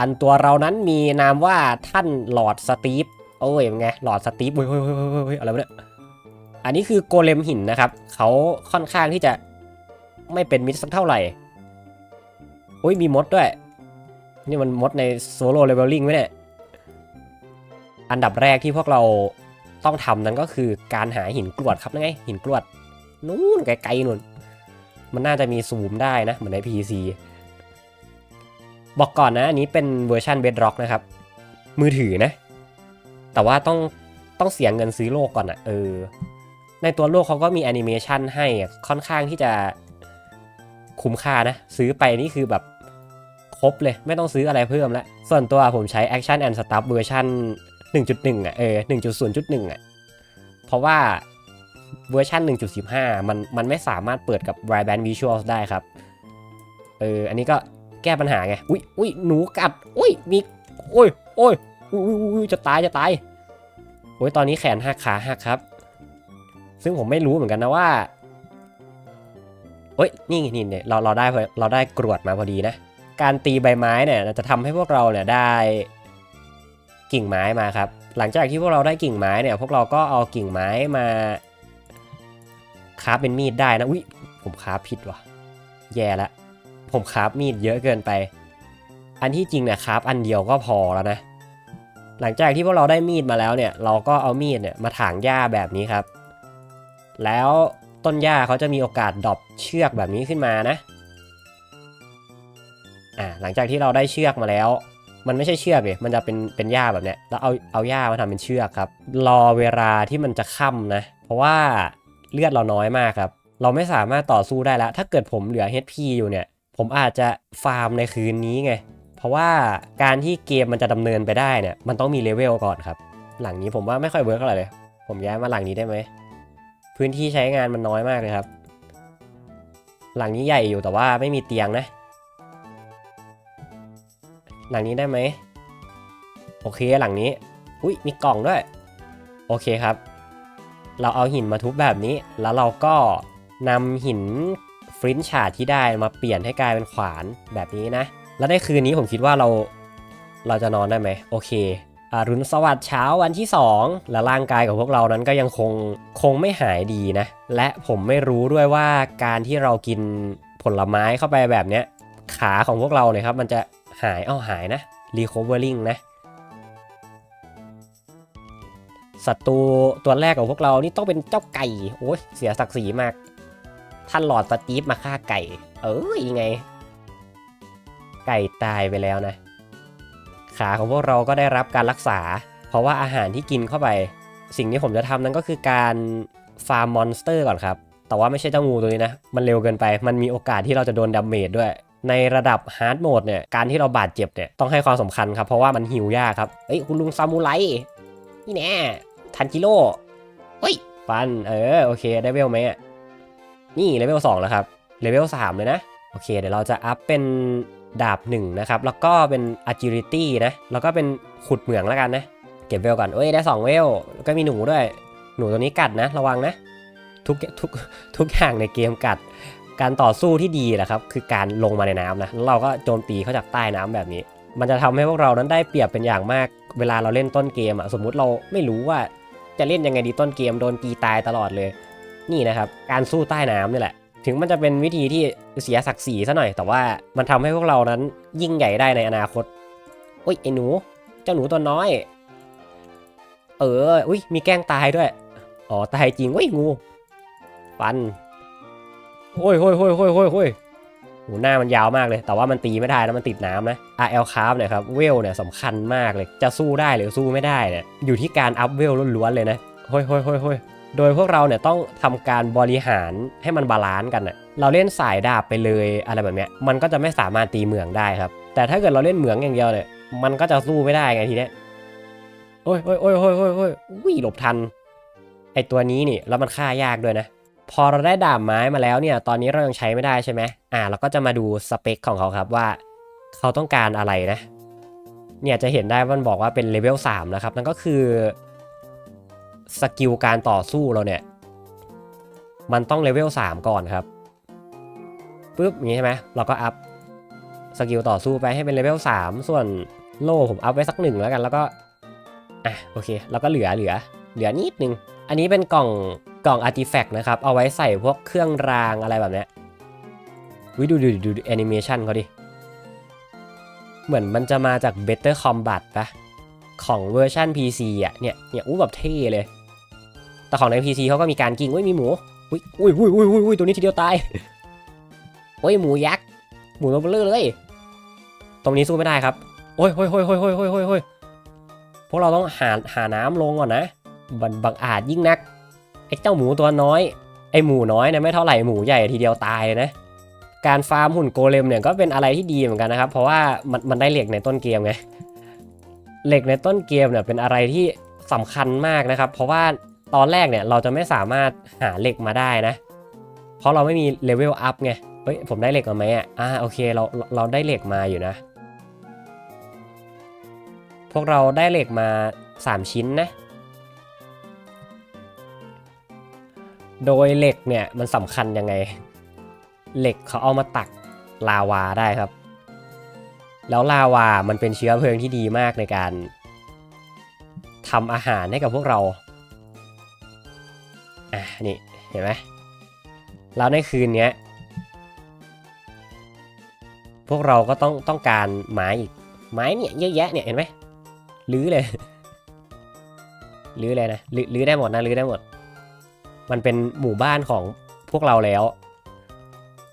อันตัวเรานั้นมีนามว่าท่านหลอดสตีฟโอ้ยเป็นไงหลอดสตีฟเฮ้ยเฮ้ยเฮ้ยเฮ้ยเฮ้ยอะไรเนี่ยอันนี้คือโกเลมหินนะครับเขาค่อนข้างที่จะไม่เป็นมิตรสักเท่าไหร่โอ้ยมีมดด้วย นี่มันมดในโซโล่เลเวลลิ่งไหมเนี่ยอันดับแรกที่พวกเราต้องทำนั้นก็คือการหาหินกรวดครับนั่นไงหินกรวดนู่นไกลๆนู่น มันน่าจะมีซูมได้นะ เหมือนใน PC บอกก่อนนะอันนี้เป็นเวอร์ชัน Bedrock นะครับ มือถือนะ แต่ว่าต้องต้องเสียเงินซื้อโลกก่อนอะเออ ในตัวโลกเขาก็มีแอนิเมชันให้อะค่อนข้างที่จะคุ้มค่านะ ซื้อไปนี่คือแบบครบเลยไม่ต้องซื้ออะไรเพิ่มล้วส่วนตัวผมใช้ Action and Stuff เวอร์ชัน1.1 อะ เออ 1.0.1 อะ เพราะว่าเวอร์ชัน1.15 มันมันไม่สามารถเปิดกับ Wideband Visuals ได้ครับ เออ อันนี้ก็ แก้ปัญหาไง อุ้ยอุ้ยหนูกัด อุ้ยมี โอ้ยโอ้ยอุ้ยอุ้ยอุ้ยจะตายจะตายโอ้ยตอนนี้แขนหักขาหักครับ ซึ่งผมไม่รู้เหมือนกันนะว่าเอ้ยนี่นี่เนี่ยเราเราได้เราได้กรวดมาพอดีนะ การตีใบไม้เนี่ยจะทำให้พวกเราเนี่ยได้กิ่งไม้มาครับ หลังจากที่พวกเราได้กิ่งไม้เนี่ย พวกเราก็เอากิ่งไม้มาคราฟเป็นมีดได้นะอุ้ยผมคราฟผิดว่ะ แย่ละ ผมคราฟมีดเยอะเกินไป อันที่จริงเนี่ยคราฟอันเดียวก็พอแล้วนะ หลังจากที่พวกเราได้มีดมาแล้วเนี่ย เราก็เอามีดเนี่ยมาถางหญ้าแบบนี้ครับ แล้วต้นหญ้าเขาจะมีโอกาสดรอปเชือกแบบนี้ขึ้นมานะ อ่าหลังจากที่เราได้เชือกมาแล้ว มันไม่ใช่เชือกเลยมันจะเป็นเป็นหญ้าแบบเนี้ย แล้วเอาเอาหญ้ามาทำเป็นเชือกครับ รอเวลาที่มันจะค่ำนะ เพราะว่าเลือดเราน้อยมากครับ เราไม่สามารถต่อสู้ได้แล้ว ถ้าเกิดผมเหลือ HP อยู่เนี่ย ผมอาจจะฟาร์มในคืนนี้ไง เพราะว่าการที่เกมมันจะดำเนินไปได้เนี่ย มันต้องมีเลเวลก่อนครับ หลังนี้ผมว่าไม่ค่อยเวิร์กเท่าไหร่เลย ผมย้ายมาหลังนี้ได้ไหม พื้นที่ใช้งานมันน้อยมากเลยครับ หลังนี้ใหญ่อยู่แต่ว่าไม่มีเตียงนะ หลังนี้ได้ไหม โอเคหลังนี้ อุ้ยมีกล่องด้วย โอเคครับ เราเอาหินมาทุบแบบนี้ แล้วเราก็นำหิน ฟรินชาที่ได้มาเปลี่ยนให้กลายเป็นขวานแบบนี้นะ แล้วในคืนนี้ผมคิดว่าเราเราจะนอนได้ไหมโอเคอรุณสวัสดิ์เช้าวันที่ 2 และร่างกายของพวกเรานั้นก็ยังคงคงไม่หายดีนะ และผมไม่รู้ด้วยว่าการที่เรากินผลไม้เข้าไปแบบเนี้ย ขาของพวกเราเนี่ยครับ มันจะหายเอาหายนะ recovering นะศัตรูตัวแรกของพวกเรานี่ต้องเป็นเจ้าไก่ โอ้ยเสียศักดิ์ศรีมาก ท่านหลอดสตีฟมาฆ่าไก่ เอ้ยยังไง ไก่ตายไปแล้วนะ ขาของพวกเราก็ได้รับการรักษา เพราะว่าอาหารที่กินเข้าไป สิ่งที่ผมจะทำนั้นก็คือการฟาร์มมอนสเตอร์ก่อนครับ แต่ว่าไม่ใช่เจ้างูตัวนี้นะ มันเร็วเกินไป มันมีโอกาสที่เราจะโดนดาเมจด้วย ในระดับฮาร์ดโหมดเนี่ย การที่เราบาดเจ็บเนี่ย ต้องให้ความสำคัญครับ เพราะว่ามันหิวยากครับ เอ้ย คุณลุงซามูไร นี่แน่ทันจิโร่เฮ้ย ฟัน เออ โอเค ได้เวลไหมอะ นี่เลเวล2แล้วครับเลเวล3เลยนะ โอเค เดี๋ยวเราจะอัพเป็นดาบ1นะครับ แล้วก็เป็น agility นะ แล้วก็เป็นขุดเหมืองแล้วกันนะ เก็บเวลก่อนเอ้ย ได้ 2 เวล ก็มีหนูด้วย หนูตัวนี้กัดนะ ระวังนะ ทุกทุกทุกอย่างในเกมกัด การต่อสู้ที่ดีแหละครับ คือการลงมาในน้ำนะ แล้วเราก็โจมตีเขาจากใต้น้ำแบบนี้ มันจะทำให้พวกเรานั้นได้เปรียบเป็นอย่างมาก เวลาเราเล่นต้นเกมอะสมมุติเราไม่รู้ว่าจะเล่นยังไงดีต้นเกม โดนตีตายตลอดเลย นี่นะครับ การสู้ใต้น้ำนี่แหละ ถึงมันจะเป็นวิธีที่เสียศักดิ์ศรีซะหน่อย แต่ว่ามันทำให้พวกเรานั้นยิ่งใหญ่ได้ในอนาคตโอ้ยไอ้หนู เจ้าหนูตัวน้อย เอออุ้ยมีแกล้งตายด้วย อ๋อตายจริงเว้ยงูฟันโอ้ยโอ้ยโอ้ยโอ้ยโอ้ยโอ้ยโหหน้ามันยาวมากเลย แต่ว่ามันตีไม่ได้นะมันติดน้ำนะ RL คาร์ฟเนี่ยครับ เวลเนี่ยสำคัญมากเลย จะสู้ได้หรือสู้ไม่ได้เนี่ย อยู่ที่การอัพเวลล้วนๆเลยนะ โอ้ยโอ้ยโอ้ยโอ้ย โดยพวกเราเนี่ยต้องทำการบริหารให้มันบาลานซ์กันนะเราเล่นสายดาบไปเลยอะไรแบบเนี้ยมันก็จะไม่สามารถตีเหมืองได้ครับ แต่ถ้าเกิดเราเล่นเหมืองอย่างเดียวเนี่ยมันก็จะสู้ไม่ได้ไงทีเนี้ยโอ้ยโอ้ยโอ้ยโอ้ยโอ้ยโอ้ยวิ่หลบทันไอตัวนี้นี่แล้วมันฆ่ายากด้วยนะ พอเราได้ดาบไม้มาแล้วเนี่ย ตอนนี้เรายังใช้ไม่ได้ใช่ไหมอ่าเราก็จะมาดูสเปคของเขาครับว่า เขาต้องการอะไรนะ เนี่ยจะเห็นได้ว่ามันบอกว่าเป็นเลเวล3นะครับนั่นก็คือ สกิลการต่อสู้เราเนี่ย มันต้องเลเวล3ก่อนครับปุ๊บอย่างนี้ใช่ไหมเราก็อัพสกิลต่อสู้ไปให้เป็นเลเวล3ส่วนโล่ผมอัพไว้สักหนึ่งแล้วกันแล้วก็อะโอเค แล้วก็เหลือเหลือ เหลือนิดนึง อันนี้เป็นกล่องกล่องอาร์ติแฟกต์นะครับ เอาไว้ใส่พวกเครื่องรางอะไรแบบเนี้ยวิดูดูดูแอนิเมชันเขาดิ เหมือนมันจะมาจาก Better Combat ปะของเวอร์ชัน PC อะเนี่ยเนี่ยอู้แบบเท่เลย แต่ของใน PC เขาก็มีการกิ้งอุ้ยมีหมูอุ้ยอุ้ยอุ้ยอุ้ยอุ้ยตัวนี้ทีเดียวตายโอ้ยหมูยักษ์หมูตัวเบลอเลย ตรงนี้สู้ไม่ได้ครับโอ้ยโอ้ยโอ้ยโอ้ยโอ้ยโอ้ยโอ้ยโอ้ยพวกเราต้องหาหาน้ำลงก่อนนะบันบังอาจยิ่งนักไอ้เจ้าหมูตัวน้อย ไอ้หมูน้อยเนี่ยไม่เท่าไหร่หมูใหญ่ทีเดียวตายเลยนะ การฟาร์มหุ่นโกเลมเนี่ยก็เป็นอะไรที่ดีเหมือนกันนะครับ เพราะว่ามันมันได้เหล็กในต้นเกมไงเหล็กในต้นเกมเนี่ยเป็นอะไรที่สำคัญมากนะครับ เพราะว่า ตอนแรกเนี่ยเราจะไม่สามารถหาเหล็กมาได้นะ เพราะเราไม่มีเลเวลอัพไง เฮ้ยผมได้เหล็กมาไหมอะ อ่าโอเคเราเราได้เหล็กมาอยู่นะ พวกเราได้เหล็กมา 3 ชิ้นนะ โดยเหล็กเนี่ยมันสำคัญยังไง เหล็กเขาเอามาตักลาวาได้ครับ แล้วลาวามันเป็นเชื้อเพลิงที่ดีมากในการทำอาหารให้กับพวกเรา อะนี่เห็นไหมแล้วในคืนเนี้ยพวกเราก็ต้องต้องการไม้อีกไม้เนี่ยเยอะแยะเนี่ยเห็นไหมลื้อเลยลื้อเลยนะลื้อลื้อได้หมดนะลื้อได้หมด มันเป็นหมู่บ้านของพวกเราแล้ว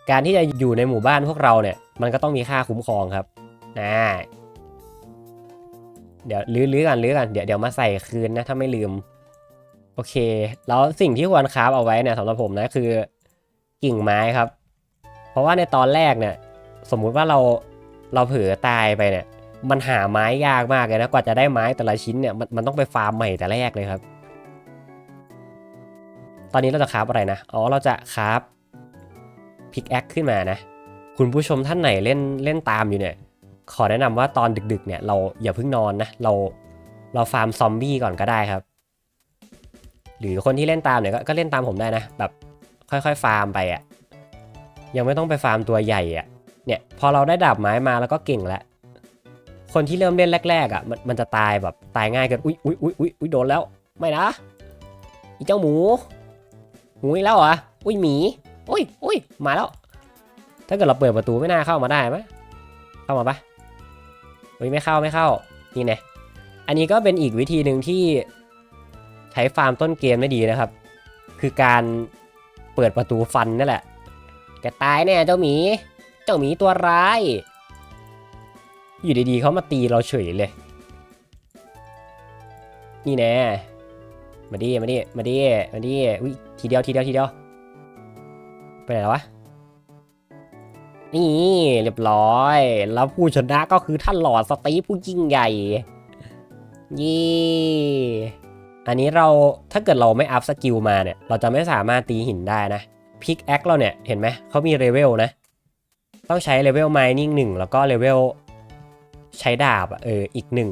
การที่จะอยู่ในหมู่บ้านพวกเราเนี่ย มันก็ต้องมีค่าคุ้มครองครับนะเดี๋ยวลื้อลื้อกันลื้อกันเดี๋ยวเดี๋ยวมาใส่คืนนะถ้าไม่ลืม โอเค แล้วสิ่งที่ควรคราฟเอาไว้เนี่ยสำหรับผมนะคือกิ่งไม้ครับ เพราะว่าในตอนแรกเนี่ย สมมุติว่าเราเราเผลอตายไปเนี่ย มันหาไม้ยากมากเลยนะกว่าจะได้ไม้แต่ละชิ้นเนี่ยมันมันต้องไปฟาร์มใหม่แต่แรกเลยครับ ตอนนี้เราจะคราฟอะไรนะอ๋อเราจะคราฟพิกแอคขึ้นมานะ คุณผู้ชมท่านไหนเล่นเล่นตามอยู่เนี่ย ขอแนะนำว่าตอนดึกๆเนี่ยเราอย่าเพิ่งนอนนะเราเราฟาร์มซอมบี้ก่อนก็ได้ครับ หรือคนที่เล่นตามเนี่ยก็ก็เล่นตามผมได้นะ แบบค่อยๆ ฟาร์มไปอะ่ะยังไม่ต้องไปฟาร์มตัวใหญ่อะ่ะเนี่ยพอเราได้ดาบไม้มาแล้วก็เก่งแล้วคนที่เริ่มเล่นแรกๆอะ่ะมันมันจะตายแบบตายง่ายเกินอุ้ยอุ้ยอุ้ยอุ้ยอุ้ยโดนแล้วไม่นะอีเจ้าหมูหมูอีกแล้วเหรออุ้ยหมีอุ้ยอุ้ยมาแล้ว ถ้าเกิดเราเปิดประตูไม่น่าเข้ามาได้ไหมเข้ามาปะอุ้ยไม่เข้าไม่เข้านี่ไงอันนี้ก็เป็นอีกวิธีหนึ่งที่ ช้ฟาร์มต้นเกมได้ดีนะครับ คือการเปิดประตูฟันนั่นแหละแกตายแน่เจ้าหมี เจ้าหมีตัวร้าย อยู่ดีๆเขามาตีเราเฉยเลย นี่แน่ มาดิ มาดิ มาดิ มาดิ อุ้ยทีเดียวทีเดียวทีเดียว ไปไหนแล้ววะ นี่เรียบร้อย แล้วผู้ชนะก็คือท่านหลอดสตีฟผู้ยิ่งใหญ่ ยี่ อันนี้เราถ้าเกิดเราไม่อัพสกิลมาเนี่ย เราจะไม่สามารถตีหินได้นะพิกแอคเราเนี่ย เห็นไหมเขามีเลเวลนะ ต้องใช้เลเวลไมนิ่งหนึ่งแล้วก็เลเวลใช้ดาบเอออีกหนึ่ง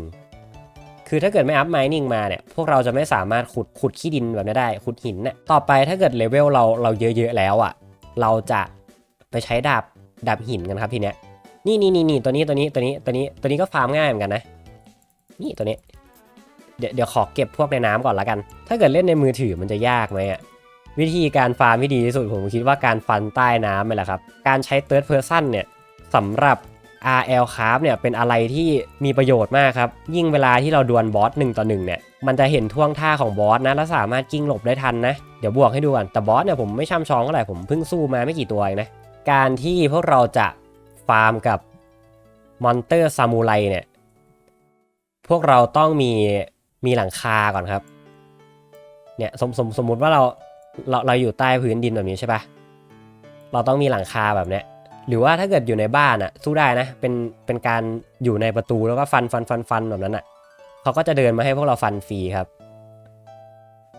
คือถ้าเกิดไม่อัพไมนิ่งมาเนี่ย พวกเราจะไม่สามารถขุดขุดขี้ดินแบบนี้ได้ ขุดหินน่ะต่อไปถ้าเกิดเลเวลเราเราเยอะๆแล้วอะ่ะ เราจะไปใช้ดาบดาบหินกันครับทีเนี้ยนี่นี่นี่นี่ตัวนี้ตัวนี้ตัวนี้ตัวนี้ตัวนี้ก็ฟาร์มง่ายเหมือนกันนะ นี่ตัวนี้ เดี๋ยวเดี๋ยวขอเก็บพวกในน้ำก่อนละกัน ถ้าเกิดเล่นในมือถือมันจะยากไหมอะวิธีการฟาร์มที่ดีที่สุดผมคิดว่าการฟันใต้น้ำนี่แหละครับ การใช้ third person เนี่ยสำหรับ RL Craft เนี่ยเป็นอะไรที่มีประโยชน์มากครับ ยิ่งเวลาที่เราดวลบอสหนึ่งต่อหนึ่งเนี่ยมันจะเห็นท่วงท่าของบอสนะ แล้วสามารถกิ้งหลบได้ทันนะ เดี๋ยวบวกให้ดูก่อนแต่บอสเนี่ยผมไม่ช่ำชองเท่าไหร่ผมเพิ่งสู้มาไม่กี่ตัวเองนะการที่พวกเราจะฟาร์มกับมอนเตอร์ซามูไรเนี่ยพวกเราต้องมี มีหลังคาก่อนครับ เนี่ยสมสมสมมติว่าเราเราเราอยู่ใต้พื้นดินแบบนี้ใช่ปะเราต้องมีหลังคาแบบเนี้ย หรือว่าถ้าเกิดอยู่ในบ้านอะสู้ได้นะ เป็นเป็นการอยู่ในประตูแล้วก็ฟันฟันฟันฟันแบบนั้นอะเขาก็จะเดินมาให้พวกเราฟันฟรีครับ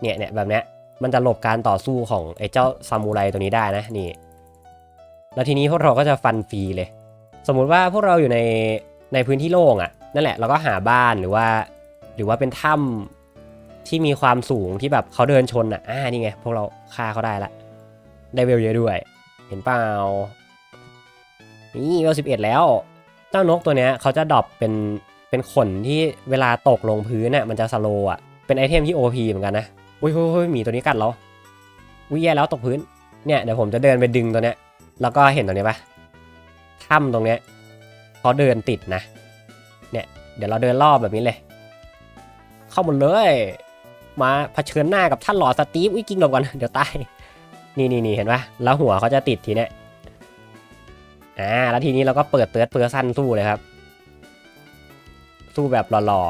เนี่ยเนี่ยแบบเนี้ยมันจะหลบการต่อสู้ของไอ้เจ้าซามูไรตัวนี้ได้นะนี่ แล้วทีนี้พวกเราก็จะฟันฟรีเลย สมมุติว่าพวกเราอยู่ในในพื้นที่โล่งอะ่ะนั่นแหละเราก็หาบ้านหรือว่า หรือว่าเป็นถ้ำที่มีความสูงที่แบบเขาเดินชนอะอ่านี่ไงพวกเราฆ่าเขาได้ละได้เวลเยอะด้วย เห็นเปล่านี่เวลสิบเอ็ดแล้วเจ้านกตัวเนี้ยเขาจะดรอปเป็นเป็นขนที่เวลาตกลงพื้นเนี่ยมันจะสโลอะเป็นไอเทมที่ OP เหมือนกันนะอุ้ยอุ้ยอุ้ยหมีตัวนี้กัดเราวิแย่แล้วตกพื้นเนี่ยเดี๋ยวผมจะเดินไปดึงตัวเนี้ยแล้วก็เห็นตัวเนี้ยปะถ้ำตรงเนี้ยเขาเดินติดนะ เนี่ย เดี๋ยวเราเดินรอบแบบนี้เลย เข้าหมดเลย มาเผชิญหน้ากับท่านหลอดสตีฟอุ้ยกิ้งหลบก่อนเดี๋ยวตายนี่นี่นี่เห็นปะแล้วหัวเขาจะติดทีเนี้ยอ่าแล้วทีนี้เราก็เปิดเติร์ดเพอร์ซันสู้เลยครับ สู้แบบหล่อ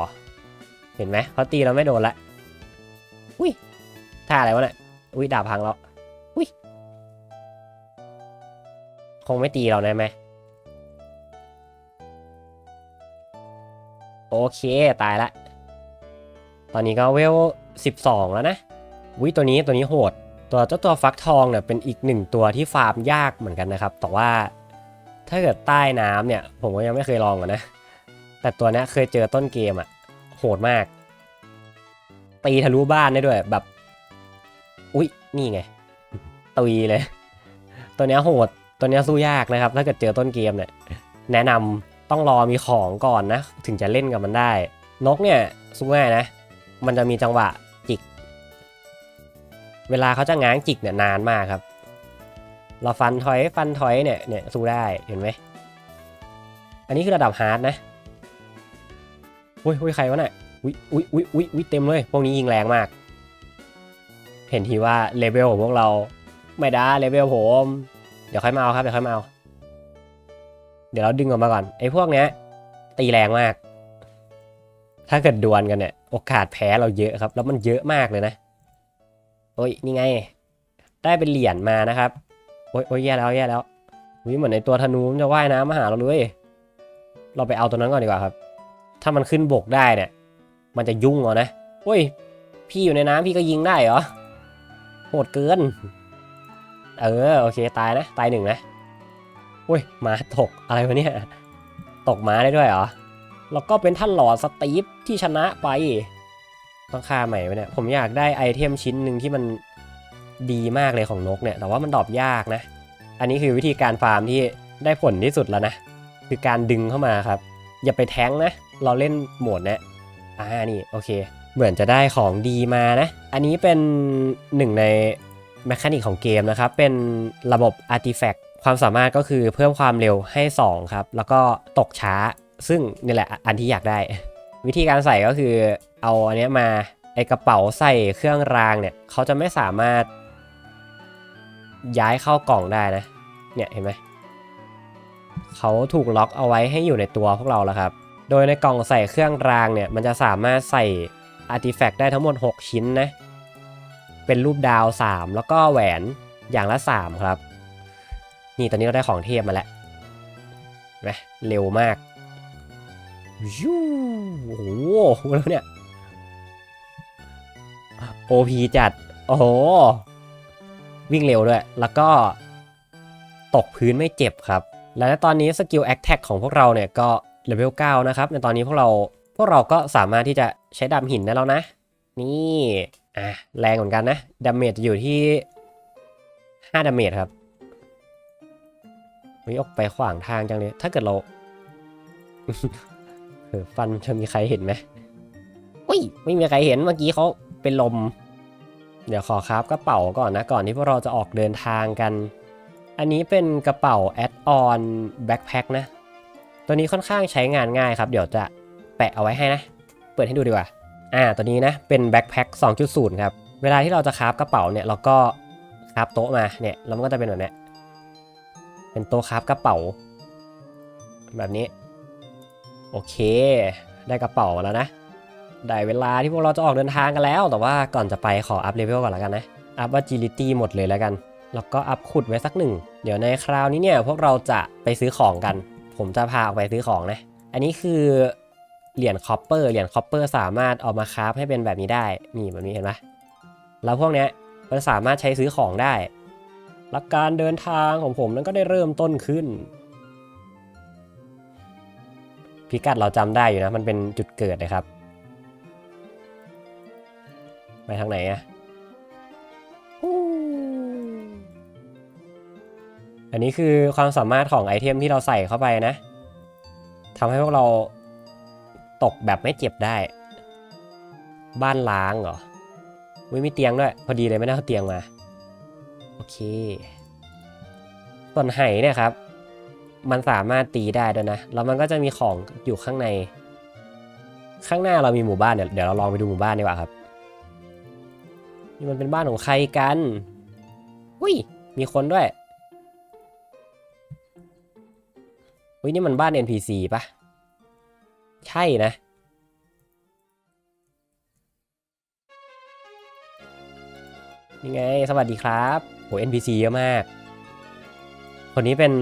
ๆเห็นไหมเขาตีเราไม่โดนละอุ้ยท่าอะไรวะเนี่ยอุ้ยดาบพังแล้วอุ้ยคงไม่ตีเราแน่ไหมโอเค ตายละ อนนี้ก็เวล 12 แล้วนะวิตัวนี้ตัวนี้โหด ตัวเจ้าตัวฟักทองเนี่ยเป็นอีกหนึ่งตัวที่ฟาร์มยากเหมือนกันนะครับ แต่ว่าถ้าเกิดใต้น้ำเนี่ย ผมก็ยังไม่เคยลองอนะ แต่ตัวนี้เคยเจอต้นเกมอะโหดมาก ตีทะลุบ้านได้ด้วยแบบ อุ๊ย นี่ไงตุยเลย ตัวนี้โหด ตัวนี้สู้ยากนะครับ ถ้าเกิดเจอต้นเกมเนี่ย แนะนำต้องรอมีของก่อนนะ ถึงจะเล่นกับมันได้ นกเนี่ยสู้ง่ายนะ มันจะมีจังหวะจิก เวลาเขาจะง้างจิกเนี่ยนานมากครับ เราฟันถอยฟันถอยเนี่ยเนี่ยสู้ได้เห็นไหมอันนี้คือระดับฮาร์ดนะอุ้ยอุ้ยใครวะเนี่ยอุ้ยอุ้ยอุ้ยอุ้ยอุ้ยเต็มเลย พวกนี้ยิงแรงมาก เห็นทีว่าเลเวลของพวกเราไม่ได้เลเวลผม เดี๋ยวค่อยมาเอาครับเดี๋ยวค่อยมาเอา เดี๋ยวเราดึงออกมาก่อนไอ้พวกเนี้ยตีแรงมาก ถ้าเกิดดวลกันเนี่ย โอกาสแพ้เราเยอะครับ แล้วมันเยอะมากเลยนะ โอ้ยนี่ไง ได้เป็นเหรียญมานะครับ โอ้ยโอ้ยแย่แล้วแย่แล้ววิเหมือนในตัวธนูมันจะว่ายน้ำมาหาเราเลย เราไปเอาตัวนั้นก่อนดีกว่าครับ ถ้ามันขึ้นบกได้เนี่ย มันจะยุ่งเอานะโอ้ย พี่อยู่ในน้ำพี่ก็ยิงได้เหรอ โหดเกิน เออโอเคตายนะ ตายหนึ่งนะโอ้ยหมาตกอะไรวะเนี่ย ตกม้าได้ด้วยเหรอ แล้วก็เป็นท่านหลอดสตีฟที่ชนะไปต้องฆ่าใหม่ไหมเนี่ยผมอยากได้ไอเทมชิ้นหนึ่งที่มันดีมากเลยของนกเนี่ย แต่ว่ามันดรอปยากนะ อันนี้คือวิธีการฟาร์มที่ได้ผลที่สุดแล้วนะ คือการดึงเข้ามาครับ อย่าไปแท้งนะ เราเล่นโหมดเนี้ยอ่านี่โอเค เหมือนจะได้ของดีมานะ อันนี้เป็นหนึ่งในแมคานิกของเกมนะครับ เป็นระบบอาร์ติแฟกต์ความสามารถก็คือเพิ่มความเร็วให้ 2 ครับ แล้วก็ตกช้า ซึ่งนี่แหละอันที่อยากได้ วิธีการใส่ก็คือเอาอันนี้มาไอกระเป๋าใส่เครื่องรางเนี่ยเขาจะไม่สามารถย้ายเข้ากล่องได้นะ เนี่ยเห็นไหมเขาถูกล็อกเอาไว้ให้อยู่ในตัวพวกเราแล้วครับ โดยในกล่องใส่เครื่องรางเนี่ยมันจะสามารถใส่อาร์ติแฟกต์ได้ทั้งหมด 6 ชิ้นนะ เป็นรูปดาว 3 แล้วก็แหวนอย่างละ 3 ครับ นี่ตอนนี้เราได้ของเทพมาแล้วเห็นไหมเร็วมาก ยูโอ้โหแล้วเนี่ย OP จัด โอ้วิ่งเร็วด้วย แล้วก็ตกพื้นไม่เจ็บครับ และตอนนี้สกิลแอคแท็กของพวกเราเนี่ยก็เลเวล9นะครับ ในตอนนี้พวกเราพวกเราก็สามารถที่จะใช้ดาบหินได้แล้วนะ นี่อะแรงเหมือนกันนะดาเมจจะอยู่ที่5ดาเมจครับวิออกไปขวางทางจังเลย ถ้าเกิดเรา เออฟันจะมีใครเห็นไหมอุ้ยไม่มีใครเห็นเมื่อกี้เขาเป็นลม เดี๋ยวขอครับกระเป๋าก่อนนะ ก่อนที่พวกเราจะออกเดินทางกัน อันนี้เป็นกระเป๋าแอดออนแบ็คแพคนะ ตัวนี้ค่อนข้างใช้งานง่ายครับ เดี๋ยวจะแปะเอาไว้ให้นะ เปิดให้ดูดีกว่า อ่า ตัวนี้นะ เป็นแบ็คแพค2.0 ครับ เวลาที่เราจะคราฟกระเป๋าเนี่ย เราก็คราฟโต๊ะมา เนี่ย แล้วมันก็จะเป็นแบบนี้ เป็นโต๊ะคราฟกระเป๋า แบบนี้ โอเค ได้กระเป๋าแล้วนะ ได้เวลาที่พวกเราจะออกเดินทางกันแล้ว แต่ว่าก่อนจะไปขออัพเลเวลก่อนแล้วกันนะ อัพ agility หมดเลยแล้วกัน แล้วก็อัพขุดไว้สักหนึ่ง เดี๋ยวในคราวนี้เนี่ยพวกเราจะไปซื้อของกัน ผมจะพาออกไปซื้อของนะ อันนี้คือเหรียญคอปเปอร์เหรียญคอปเปอร์สามารถเอามาคราฟให้เป็นแบบนี้ได้ นี่แบบนี้เห็นไหมแล้วพวกเนี้ยมันสามารถใช้ซื้อของได้ และการเดินทางของผมนั้นก็ได้เริ่มต้นขึ้น พิกัดเราจำได้อยู่นะ มันเป็นจุดเกิดนะครับ ไปทางไหนอะอันนี้คือความสามารถของไอเทมที่เราใส่เข้าไปนะทำให้พวกเราตกแบบไม่เจ็บได้ บ้านล้างเหรอไม่มีเตียงด้วย พอดีเลยไม่ได้เอาเตียงมา โอเคส่วนไหเนี่ยครับ มันสามารถตีได้ด้วยนะ แล้วมันก็จะมีของอยู่ข้างใน ข้างหน้าเรามีหมู่บ้านเดี๋ยเดี๋ยวเราลองไปดูหมู่บ้านดีกว่าครับ นี่มันเป็นบ้านของใครกัน อุ้ย มีคนด้วย อุ้ยนี่มันบ้าน NPC ปะใช่นะนี่ไง สวัสดีครับโห NPC เยอะมาก คนนี้เป็น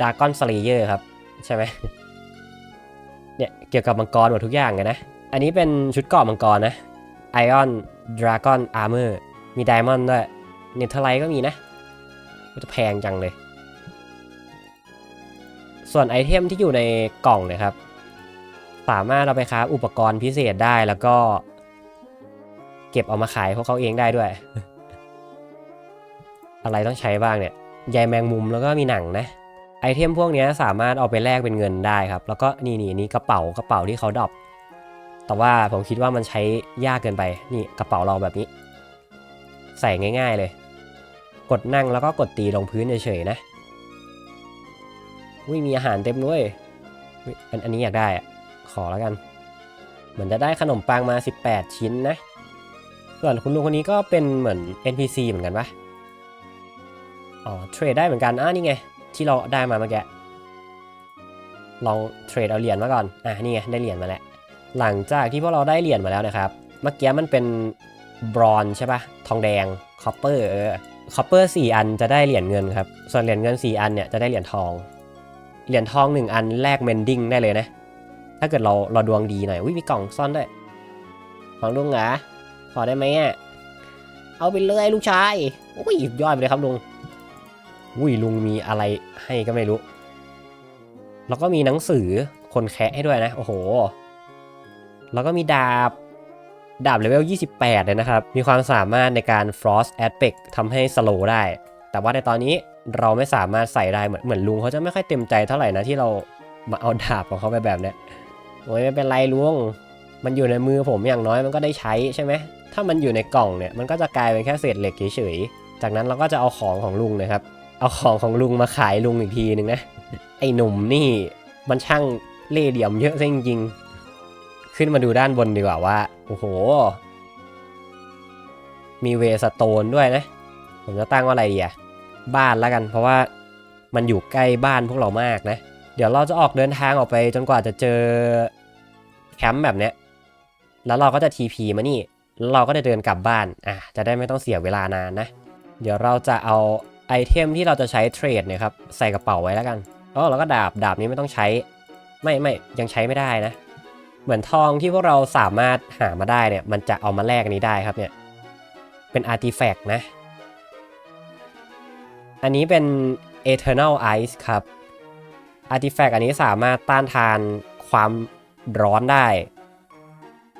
ดากอนสเลเยอร์ครับ ใช่ไหมเนี่ย เกี่ยวกับมังกรหมดทุกอย่างเลยนะ อันนี้เป็นชุดเกราะมังกรนะ Iron Dragon Armor มีไดมอนด์ด้วยเนเธอร์ไลท์ก็มีนะก็จะแพงจังเลย ส่วนไอเทมที่อยู่ในกล่องเนี่ยครับ สามารถเอาไปค้าอุปกรณ์พิเศษได้แล้วก็ เก็บเอามาขายพวกเขาเองได้ด้วย อะไรต้องใช้บ้างเนี่ย ใยแมงมุมแล้วก็มีหนังนะไอเทมพวกนี้สามารถเอาไปแลกเป็นเงินได้ครับ แล้วก็นี่นี่นี่กระเป๋ากระเป๋าที่เขาดรอปแต่ว่าผมคิดว่ามันใช้ยากเกินไปนี่กระเป๋าเราแบบนี้ ใส่ง่าย ๆเลย กดนั่งแล้วก็กดตีลงพื้นเฉยๆนะวิมีอาหารเต็มด้วยอันอันนี้อยากได้อะขอแล้วกัน เหมือนจะได้ขนมปังมา 18 ชิ้นนะส่วนคุณลุงคนนี้ก็เป็นเหมือน NPC เหมือนกันปะ อ๋อเทรดได้เหมือนกันอ่านี่ไง ที่เราได้มาเมื่อกี้ลองเทรดเอาเหรียญมาก่อน อะนี่ไงได้เหรียญมาแล้ว หลังจากที่พวกเราได้เหรียญมาแล้วนะครับ เมื่อกี้มันเป็นบรอนใช่ปะทองแดงคอปเปอร์เออคอปเปอร์4อันจะได้เหรียญเงินครับ ส่วนเหรียญเงิน 4 อันเนี่ยจะได้เหรียญทอง เหรียญทอง 1 อันแลกเมนดิ้งได้เลยนะ ถ้าเกิดเราเราดวงดีหน่อยอุ้ยมีกล่องซ่อนด้วยของลุงเหรอขอได้ไหมอะ เอาไปเลยลูกชาย อุ้ยยอดไปเลยครับลุง อุ้ยลุงมีอะไรให้ก็ไม่รู้ แล้วก็มีหนังสือคนแคะให้ด้วยนะ โอ้โห แล้วก็มีดาบ ดาบเลเวล 28 เลยนะครับ มีความสามารถในการ frost aspect ทำให้ slow ได้ แต่ว่าในตอนนี้เราไม่สามารถใส่ได้เหมือนเหมือนลุงเขาจะไม่ค่อยเต็มใจเท่าไหร่นะที่เรามาเอาดาบของเขาไปแบบเนี้ยโอ้ยไม่เป็นไรลุง มันอยู่ในมือผมอย่างน้อยมันก็ได้ใช้ใช่ไหม ถ้ามันอยู่ในกล่องเนี่ยมันก็จะกลายเป็นแค่เศษเหล็กเฉยๆ จากนั้นเราก็จะเอาของของลุงนะครับ เอาของของลุงมาขายลุงอีกทีหนึ่งนะ ไอ้หนุ่มนี่มันช่างเล่ห์เหลี่ยมเยอะซะจริงๆ ขึ้นมาดูด้านบนดีกว่าว่า โอ้โห มีเวสโตนด้วยนะ ผมจะตั้งว่าอะไรดีอะบ้านแล้วกัน เพราะว่ามันอยู่ใกล้บ้านพวกเรามากนะ เดี๋ยวเราจะออกเดินทางออกไปจนกว่าจะเจอแคมป์แบบเนี้ย แล้วเราก็จะ TP มานี่ แล้วเราก็จะเดินกลับบ้าน อะ จะได้ไม่ต้องเสียเวลานานนะ เดี๋ยวเราจะเอา ไอเทมที่เราจะใช้เทรดเนี่ยครับใส่กระเป๋าไว้แล้วกันอ๋อแล้วก็ดาบดาบนี้ไม่ต้องใช้ ไม่ไม่ยังใช้ไม่ได้นะ เหมือนทองที่พวกเราสามารถหามาได้เนี่ยมันจะเอามาแลกนี้ได้ครับเนี่ยเป็นอาร์ติแฟกต์นะ อันนี้เป็น Eternal Ice ครับอาร์ติแฟกต์อันนี้สามารถต้านทานความร้อนได้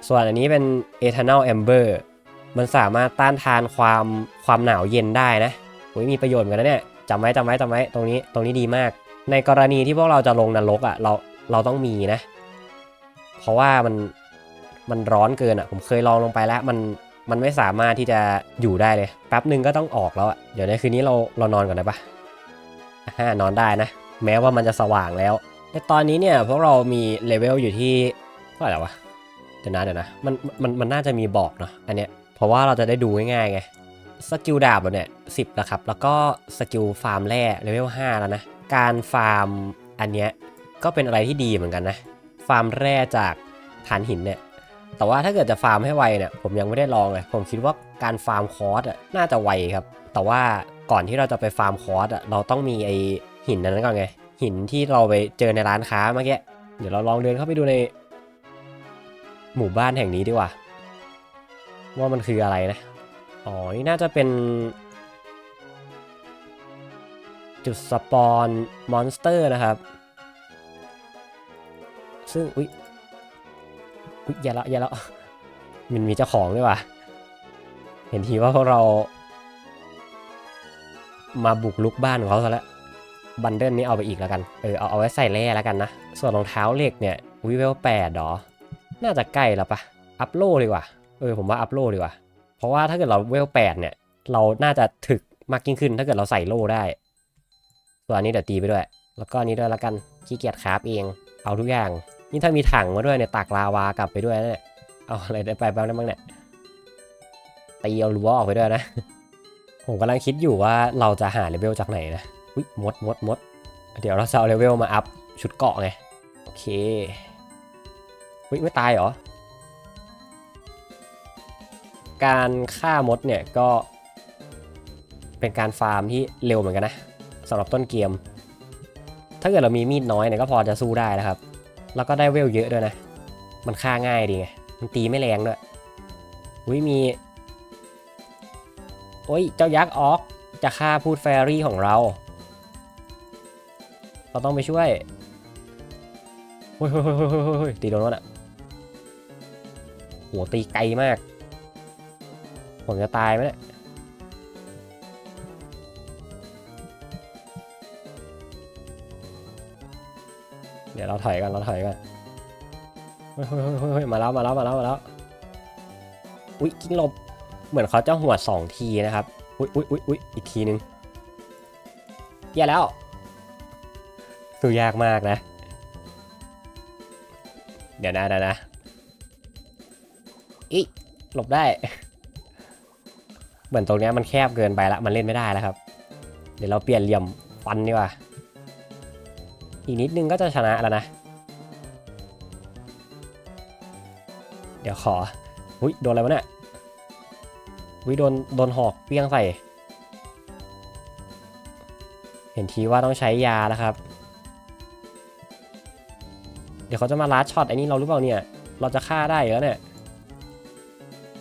ส่วนอันนี้เป็น Eternal Ember มันสามารถต้านทานความความหนาวเย็นได้นะ อ้ยมีประโยชน์เหมือนกันนะเนี่ยจำไว้จำไว้จำไว้ตรงนี้ตรงนี้ดีมาก ในกรณีที่พวกเราจะลงนรกอะ่ะเราเราต้องมีนะ เพราะว่ามันมันร้อนเกินอะ่ะ ผมเคยลองลงไปแล้วมันมันไม่สามารถที่จะอยู่ได้เลยแป๊บหนึ่งก็ต้องออกแล้วอะ่ะเดี๋ยวในคืนนี้เราเรานอนก่อนได้ปะอ่านอนได้นะ แม้ว่ามันจะสว่างแล้วในตอนนี้เนี่ยพวกเรามีเลเวลอยู่ที่เท่าไหร่วะเดี๋ยวนะเดี๋ยวนะมันมันมันน่าจะมีบอกเนาะอันเนี้ยเพราะว่าเราจะได้ดูง่ายๆไง สกิลดาบเราเนี่ยสิบแล้วครับ แล้วก็สกิลฟาร์มแร่เลเวล5แล้วนะ การฟาร์มอันเนี้ยก็เป็นอะไรที่ดีเหมือนกันนะ ฟาร์มแร่จากฐานหินเนี่ย แต่ว่าถ้าเกิดจะฟาร์มให้ไวเนี่ย ผมยังไม่ได้ลองเลย ผมคิดว่าการฟาร์มคอร์สอะน่าจะไวครับ แต่ว่าก่อนที่เราจะไปฟาร์มคอร์สอะเราต้องมีไอหินนั้นก่อนไง หินที่เราไปเจอในร้านค้าเมื่อกี้ เดี๋ยวเราลองเดินเข้าไปดูใน หมู่บ้านแห่งนี้ดีกว่า ว่ามันคืออะไรนะ อ๋อ นี่น่าจะเป็น จุดสปอนมอนสเตอร์นะครับ ซึ่ง อุ๊ย อุ๊ย อย่าละอย่าละมันมีเจ้าของด้วยว่ะ เห็นทีว่าพวกเรา มาบุกลุกบ้านของเขาซะแล้ว บันเดิลนี้เอาไปอีกแล้วกัน เออ เอาเอาไว้ใส่แร่แล้วกันนะ ส่วนรองเท้าเหล็กเนี่ยวิเวลแปดหรอ น่าจะใกล้แล้วปะ อัพโหลดดีกว่า เออ ผมว่าอัพโหลดดีกว่า เพราะว่าถ้าเกิดเราเวลแปดเนี่ย เราน่าจะถึกมากยิ่งขึ้น ถ้าเกิดเราใส่โล่ได้ส่วนอันนี้เดี๋ยวตีไปด้วย แล้วก็อันนี้ด้วยแล้วกันขี้เกียจคราฟเอง เอาทุกอย่าง นี่ถ้ามีถังมาด้วยเนี่ยตักลาวากลับไปด้วยนะเนี่ยเอาอะไรได้ไปบ้างได้บ้างเนี่ยตีเอารั้วออกไปด้วยนะ ผมกำลังคิดอยู่ว่าเราจะหาเลเวลจากไหนนะอุ๊ยมดมดมดเดี๋ยวเราจะเอาเลเวลมาอัพชุดเกาะไงโอเคอุ๊ยไม่ตายเหรอ การฆ่ามดเนี่ยก็ เป็นการฟาร์มที่เร็วเหมือนกันนะสำหรับต้นเกม ถ้าเกิดเรามีมีดน้อยเนี่ยก็พอจะสู้ได้นะครับ แล้วก็ได้เวลเยอะด้วยนะ มันฆ่าง่ายดีไง มันตีไม่แรงด้วยอุ้ยมี โอ้ยเจ้ายักษ์ออกจะฆ่าพูดแฟรี่ของเรา เราต้องไปช่วยเฮ้ยเฮ้ยเฮ้ยเฮ้ยเฮ้ยเฮ้ยตีโดนวะน่ะโหตีไกลมาก ผมจะตายไหมเนี่ยเดี๋ยวเราถอยกันเราถอยกันเฮ้ยเฮ้ยเฮ้ยมาแล้วมาแล้วมาแล้วมาแล้วอุ๊ยกิ้งหลบเหมือนเขาจะหัวสองทีนะครับอุ๊ยอุ๊ยอุ๊ยอุ๊ยอีกทีนึงแย่แล้วสู้ยากมากนะ เดี๋ยวนะเดี๋ยวนะอีหลบได้ เหมือนตรงนี้มันแคบเกินไปละมันเล่นไม่ได้แล้วครับ เดี๋ยวเราเปลี่ยนเหลี่ยมฟันดีกว่า อีกนิดนึงก็จะชนะแล้วนะ เดี๋ยวขออุ้ยโดนอะไรวะเนี่ยอุ้ยโดนโดนหอกเปี้ยงใส่ เห็นทีว่าต้องใช้ยาแล้วครับ เดี๋ยวเขาจะมาลัดช็อตไอ้นี่เราหรือเปล่าเนี่ย เราจะฆ่าได้เหรอเนี่ย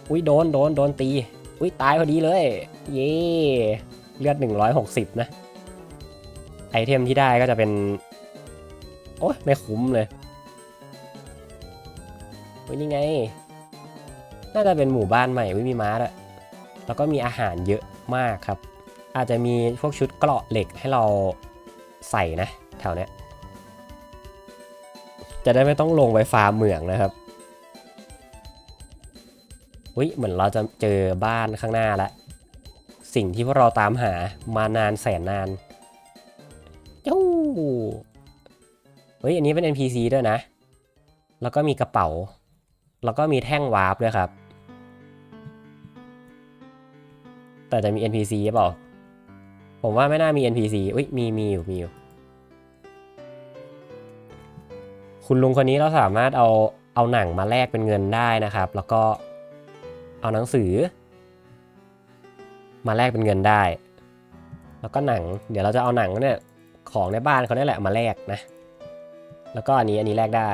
อุ้ยโดนโดนโดนตี อุ้ยตายพอดีเลย เย่เลือด 160 นะ ไอเทมที่ได้ก็จะเป็น โอ้ยไม่คุ้มเลยเฮ้ยนี่ไง น่าจะเป็นหมู่บ้านใหม่ไม่มีมาด้วยแล้วก็มีอาหารเยอะมากครับ อาจจะมีพวกชุดเกราะเหล็กให้เราใส่นะ แถวเนี้ยจะได้ไม่ต้องลงไปฟาร์มเหมืองนะครับ อุ้ยเหมือนเราจะเจอบ้านข้างหน้าแล้วสิ่งที่พวกเราตามหามานานแสนนานจู้เฮ้ยอันนี้เป็น NPC ด้วยนะ แล้วก็มีกระเป๋า แล้วก็มีแท่งวาร์ปด้วยครับ แต่จะมี NPC หรือเปล่า ผมว่าไม่น่ามี NPC อุ้ยมีมีอยู่มีอยู่ คุณลุงคนนี้เราสามารถเอาเอาหนังมาแลกเป็นเงินได้นะครับ แล้วก็ เอาหนังสือ มาแลกเป็นเงินได้ แล้วก็หนัง เดี๋ยวเราจะเอาหนังเนี่ยของในบ้านเขาเนี่ยแหละมาแลกนะ แล้วก็อันนี้อันนี้แลกได้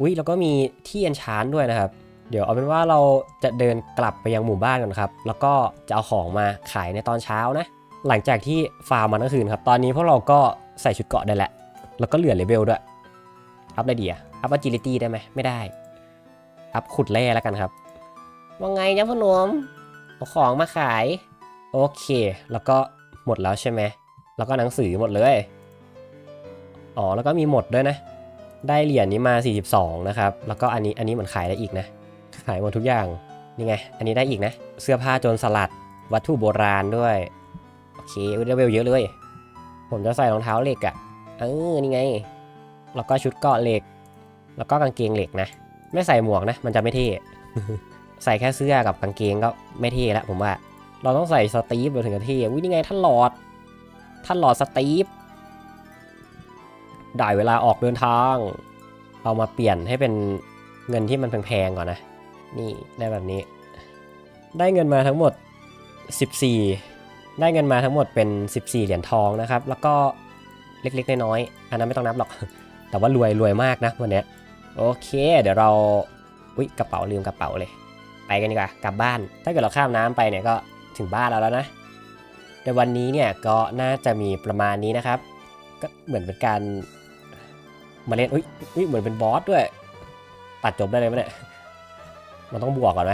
อุ้ยแล้วก็มีที่เอนชานด้วยนะครับ เดี๋ยวเอาเป็นว่าเราจะเดินกลับไปยังหมู่บ้านก่อนครับ แล้วก็จะเอาของมาขายในตอนเช้านะ หลังจากที่ฟาร์มมาทั้งคืนครับ ตอนนี้พวกเราก็ใส่ชุดเกาะได้แล้ว แล้วก็เหลือเลเวลด้วย อัพได้ดีอะอัพ agility ได้ไหมไม่ได้ อัพขุดแร่แล้วกันครับ ว่าไงนะพ่อหนุ่มเอาของมาขาย โอเค แล้วก็หมดแล้วใช่ไหม แล้วก็หนังสือหมดเลย อ๋อ แล้วก็มีหมดด้วยนะ ได้เหรียญนี้มา 42 นะครับ แล้วก็อันนี้ อันนี้เหมือนขายได้อีกนะ ขายหมดทุกอย่าง นี่ไง อันนี้ได้อีกนะ เสื้อผ้าโจรสลัด วัตถุโบราณด้วย โอเคได้เวลเยอะเลย ผมจะใส่รองเท้าเหล็กอะ่ะ เออ นี่ไง แล้วก็ชุดเกาะเหล็ก แล้วก็กางเกงเหล็กนะ ไม่ใส่หมวกนะ มันจะไม่เท่ ใส่แค่เสื้อกับกางเกงก็ไม่เท่แล้วผมว่า เราต้องใส่สตีฟเราถึงจะเท่วินี่ไงท่านหลอด ท่านหลอดสตีฟได้เวลาออกเดินทางเอามาเปลี่ยนให้เป็นเงินที่มันแพงๆก่อนนะ นี่ได้แบบนี้ ได้เงินมาทั้งหมด 14 ได้เงินมาทั้งหมดเป็น 14 เหรียญทองนะครับ แล้วก็เล็กๆน้อยๆอันนั้นไม่ต้องนับหรอก แต่ว่ารวยรวยมากนะวันนี้โอเค เดี๋ยวเรา อุ้ยกระเป๋าลืมกระเป๋าเลย ไปกันดีกว่ากลับบ้าน ถ้าเกิดเราข้ามน้ำไปเนี่ยก็ถึงบ้านเราแล้วนะในวันนี้เนี่ยก็น่าจะมีประมาณนี้นะครับ ก็เหมือนเป็นการมาเล่นอุ้ยอุ้ยเหมือนเป็นบอสด้วย ตัดจบได้เลยไหมเนี่ยมันต้องบวกก่อนไหม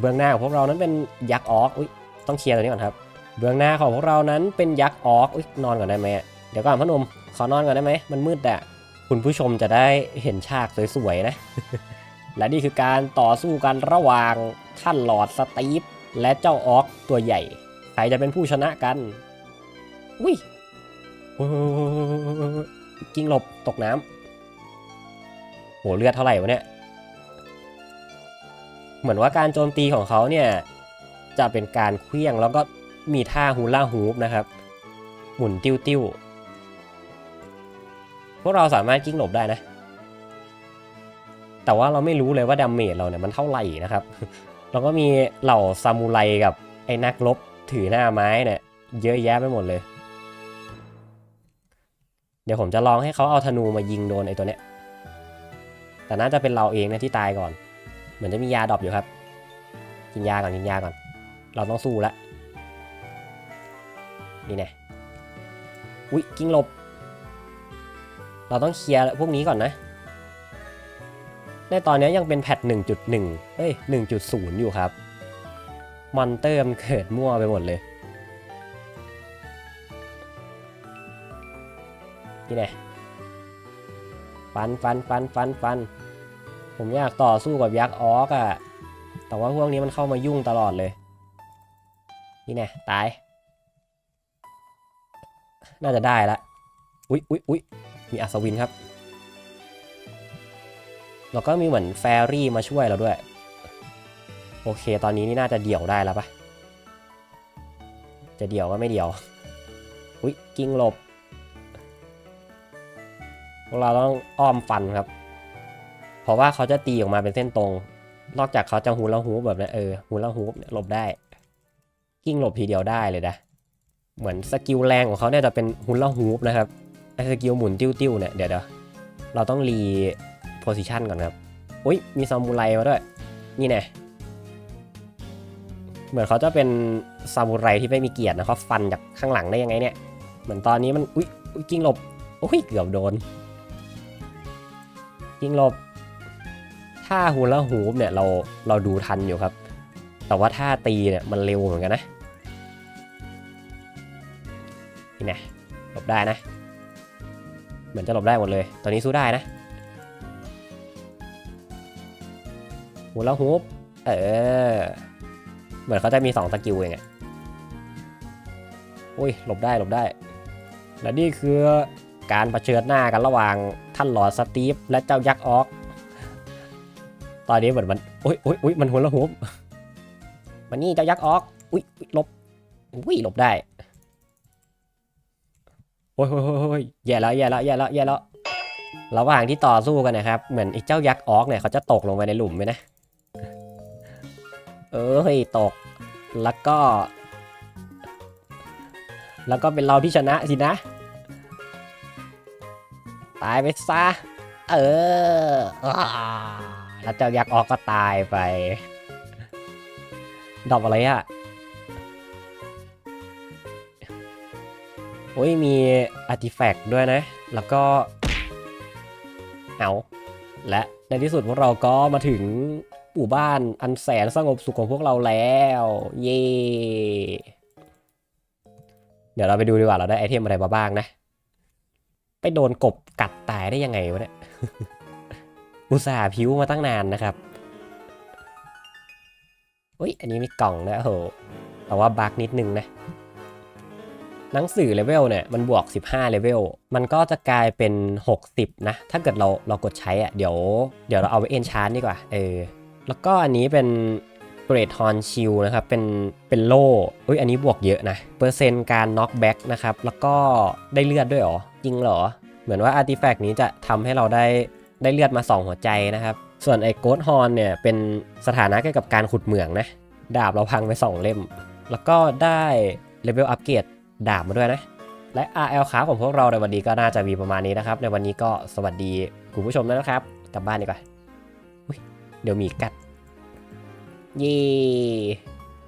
เบื้องหน้าของพวกเรานั้นเป็นยักษ์ออกอุ้ยต้องเคลียร์ตัวนี้ก่อนครับ เบื้องหน้าของพวกเรานั้นเป็นยักษ์ออกอุ้ยนอนก่อนได้ไหมเดี๋ยวก่อนพ่อหนุ่มขอนอนก่อนได้ไหมมันมืดอะคุณผู้ชมจะได้เห็นฉากสวยๆนะ และนี่คือการต่อสู้กันระหว่างท่านหลอดสตีฟและเจ้าออกตัวใหญ่ ใครจะเป็นผู้ชนะกันอุ้ยกิ้งหลบตกน้ำโหเลือดเท่าไหร่วะเนี่ย เหมือนว่าการโจมตีของเขาเนี่ย จะเป็นการเคลี้ยงแล้วก็มีท่าฮูล่าฮูปนะครับ หมุนติ้วติ้วพวกเราสามารถกิ้งหลบได้นะ แต่ว่าเราไม่รู้เลยว่าดาเมจเราเนี่ยมันเท่าไหร่นะครับเราก็มีเหล่าซามูไรกับไอ้นักรบถือหน้าไม้เนี่ยเยอะแยะไปหมดเลย เดี๋ยวผมจะลองให้เขาเอาธนูมายิงโดนไอ้ตัวเนี้ย แต่น่าจะเป็นเราเองนะที่ตายก่อน เหมือนจะมียาดรอปอยู่ครับ กินยาก่อนกินยาก่อน เราต้องสู้ละนี่แน่อุ๊ยกิ้งลบ เราต้องเคลียร์พวกนี้ก่อนนะ ในตอนนี้ยังเป็นแพท1.1 เอ้ย 1.0 อยู่ครับ มอนเตอร์มันเกิดมั่วไปหมดเลย นี่แน่ฟันฟันฟันฟันฟัน ผมอยากต่อสู้กับยักษ์ออกอะแต่ว่าพวกนี้มันเข้ามายุ่งตลอดเลย นี่แน่ตาย น่าจะได้ละ อุ๊ยอุ๊ยอุ๊ยมีอัศวินครับ แล้วก็มีเหมือนแฟรี่มาช่วยเราด้วย โอเค ตอนนี้นี่น่าจะเดี่ยวได้แล้วปะจะเดี่ยวก็ไม่เดี่ยว อุ๊ยกิ้งหลบพวกเราต้องอ้อมฟันครับ เพราะว่าเขาจะตีออกมาเป็นเส้นตรง นอกจากเขาจะฮูลาฮูแบบนี้เออฮูลาฮูเนี่ยหลบได้ กิ้งหลบทีเดียวได้เลยนะเหมือนสกิลแรงของเขาเนี่ยจะเป็นฮูลาฮูปนะครับไอ้สกิลหมุนติ้วๆเนี่ยเดี๋ยวเดี๋ยวเราต้องรี โพซิชันก่อนครับ อุ้ยมีซามูไรมาด้วย นี่แน่เหมือนเขาจะเป็นซามูไรที่ไม่มีเกียรตินะเขาฟันจากข้างหลังได้ยังไงเนี่ย เหมือนตอนนี้มัน อุ้ยอุ๊ยกิ้งหลบ โอ้ย เกือบโดน กิ้งหลบท่าฮูลาฮูปเนี่ยเราเราดูทันอยู่ครับ แต่ว่าท่าตีเนี่ยมันเร็วเหมือนกันนะ นี่น่หลบได้นะ เหมือนจะหลบได้หมดเลย ตอนนี้สู้ได้นะ หูแล้วฮูปเออ เหมือนเขาจะมีสองสกิลเองอะอุ้ยหลบได้หลบได้ และนี่คือการเผชิญหน้ากันระหว่างท่านหลอดสตีฟและเจ้ายักษ์ออก ตอนนี้เหมือนมันอุ้ยอุ้ยอุ้ยมันหัวละฮูปมันนี่เจ้ายักษ์ออกอุ้ยหลบอุ้ยหลบได้โอ้ยโอ้ยโอ้ยโอ้ยแย่แล้วแย่แล้วแย่แล้วแย่แล้วระหว่างที่ต่อสู้กันนะครับ เหมือนไอ้เจ้ายักษ์ออกเนี่ยเขาจะตกลงไปในหลุมไหมนะ เออเฮ้ยตก แล้วก็ แล้วก็เป็นเราที่ชนะสินะ ตายไปซะ เออแล้วเจ้ายักษ์ออกก็ตายไป ดอกอะไรอะโอ้ยมีอาร์ติแฟกต์ด้วยนะ แล้วก็ เอาและในที่สุดพวกเราก็มาถึง หมู่บ้านอันแสนสงบสุขของพวกเราแล้ว เย่เดี๋ยวเราไปดูดีกว่าเราได้ไอเทมอะไรมาบ้างนะ ไปโดนกบกัดตายได้ยังไงวะเนี่ยอุตส่าห์พิ้วมาตั้งนานนะครับอุ้ยอันนี้มีกล่องนะโอ้โหแต่ว่าบักนิดนึงนะหนังสือเลเวลเนี่ยมันบวก 15 เลเวล มันก็จะกลายเป็น 60 นะ ถ้าเกิดเราเรากดใช้อะเดี๋ยว เดี๋ยวเราเอาไปเอนชานดีกว่า เออ แล้วก็อันนี้เป็นเกรดฮอนชิลนะครับ เป็นเป็นโล่อุ้ยอันนี้บวกเยอะนะ เปอร์เซ็นต์การน็อกแบ็กนะครับ แล้วก็ได้เลือดด้วยหรอ จริงเหรอ เหมือนว่าอาร์ติแฟกต์นี้จะทำให้เราได้ได้เลือดมา 2 หัวใจนะครับ ส่วนไอ้โกดฮอนเนี่ยเป็นสถานะเกี่ยวกับการขุดเหมืองนะ ดาบเราพังไป 2 เล่ม แล้วก็ได้เลเวลอัปเกรดดาบมาด้วยนะ และ RL ค้าของพวกเราในวันนี้ก็น่าจะมีประมาณนี้นะครับ ในวันนี้ก็สวัสดีคุณผู้ชมด้วยนะครับ กลับบ้านดีกว่า เดี๋ยวมีกัด เย้